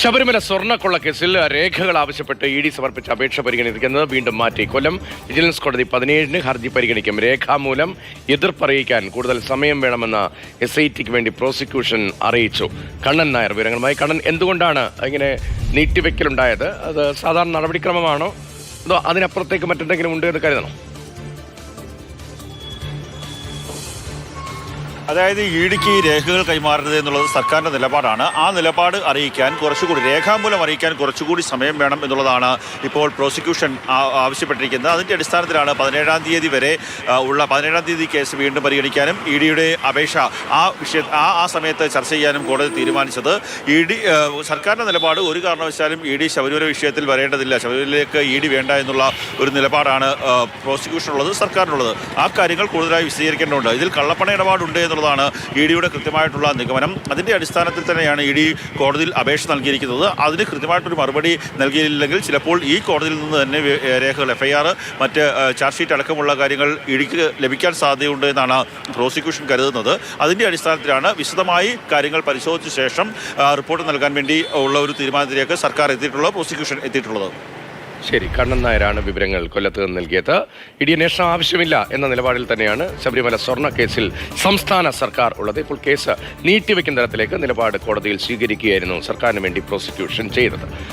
ശബരിമല സ്വർണക്കൊള്ള കേസിൽ രേഖകൾ ആവശ്യപ്പെട്ട് ഇ ഡി സമർപ്പിച്ച അപേക്ഷ പരിഗണിക്കുന്നത് വീണ്ടും മാറ്റി. കൊല്ലം വിജിലൻസ് കോടതി പതിനേഴിന് ഹർജി പരിഗണിക്കും. രേഖാമൂലം എതിർപ്പറിയിക്കാൻ കൂടുതൽ സമയം വേണമെന്ന് എസ് ഐ ടിക്ക് വേണ്ടി പ്രോസിക്യൂഷൻ അറിയിച്ചു. കണ്ണൻ നായർ വിവരങ്ങളുമായി. കണ്ണൻ എന്തുകൊണ്ടാണ് ഇങ്ങനെ നീട്ടിവെക്കലുണ്ടായത്? അത് സാധാരണ നടപടിക്രമമാണോ? അതോ അതിനപ്പുറത്തേക്ക് മറ്റെന്തെങ്കിലും ഉണ്ട് എന്ന് കരുതണോ? അതായത് ഇഡിക്ക് രേഖകൾ കൈമാറുന്നത് എന്നുള്ളത് സർക്കാരിന്റെ നിലപാടാണ്. ആ നിലപാട് അറിയിക്കാൻ കുറച്ചുകൂടി രേഖാമൂലം അറിയിക്കാൻ കുറച്ചുകൂടി സമയം വേണം എന്നുള്ളതാണ് ഇപ്പോൾ പ്രോസിക്യൂഷൻ ആവശ്യപ്പെട്ടിരിക്കുന്നത്. അതിന്റെ അടിസ്ഥാനത്തിലാണ് പതിനേഴാം തീയതി വരെ ഉള്ള പതിനേഴാം തീയതി കേസ് വീണ്ടും പരിഗണിക്കാനും ഇ ഡിയുടെ അപേക്ഷ ആ വിഷയ ആ ആ സമയത്ത് ചർച്ച ചെയ്യാനും കോടതി തീരുമാനിച്ചത്. ഇ ഡി സർക്കാരിന്റെ നിലപാട് ഒരു കാരണവശാലും ഇ ഡി ശബരിമല വിഷയത്തിൽ വരേണ്ടതില്ല. ശബരിമലയിലേക്ക് ഇ ഡി വേണ്ട എന്നുള്ള ഒരു നിലപാടാണ് പ്രോസിക്യൂഷനുള്ളത് സർക്കാരിനുള്ളത്. ആ കാര്യങ്ങൾ കൂടുതലായി വിശദീകരിക്കേണ്ടതുണ്ട്. ഇതിൽ കള്ളപ്പണ ഇടപാടുണ്ട് എന്നുള്ളതാണ് ഇ ഡിയുടെ കൃത്യമായിട്ടുള്ള നിഗമനം. അതിന്റെ അടിസ്ഥാനത്തിൽ തന്നെയാണ് ഇ ഡി കോടതിയിൽ അപേക്ഷ നൽകിയിരിക്കുന്നത്. അതിന് കൃത്യമായിട്ടൊരു മറുപടി നൽകിയില്ലെങ്കിൽ ചിലപ്പോൾ ഈ കോടതിയിൽ നിന്ന് തന്നെ രേഖകൾ എഫ് ഐ ആർ മറ്റ് ചാർജ് ഷീറ്റ് അടക്കമുള്ള കാര്യങ്ങൾ ഇടിക്ക് ലഭിക്കാൻ സാധ്യതയുണ്ട് എന്നാണ് പ്രോസിക്യൂഷൻ കരുതുന്നത്. അതിന്റെ അടിസ്ഥാനത്തിലാണ് വിശദമായി കാര്യങ്ങൾ പരിശോധിച്ച ശേഷം റിപ്പോർട്ട് നൽകാൻ വേണ്ടി ഉള്ള ഒരു തീരുമാനത്തിലേക്ക് സർക്കാർ എത്തിയിട്ടുള്ളത് പ്രോസിക്യൂഷൻ എത്തിയിട്ടുള്ളത്. ശരി കണ്ണൻ നായരാണ് വിവരങ്ങൾ കൊല്ലത്ത് നിന്ന് നൽകിയത്. ഇടി അന്വേഷണം ആവശ്യമില്ല എന്ന നിലപാടിൽ തന്നെയാണ് ശബരിമല സ്വർണ കേസിൽ സംസ്ഥാന സർക്കാർ ഉള്ളത്. ഇപ്പോൾ കേസ് നീട്ടിവെക്കുന്ന തരത്തിലേക്ക് നിലപാട് കോടതിയിൽ സ്വീകരിക്കുകയായിരുന്നു സർക്കാരിന് വേണ്ടി പ്രോസിക്യൂഷൻ ചെയ്തത്.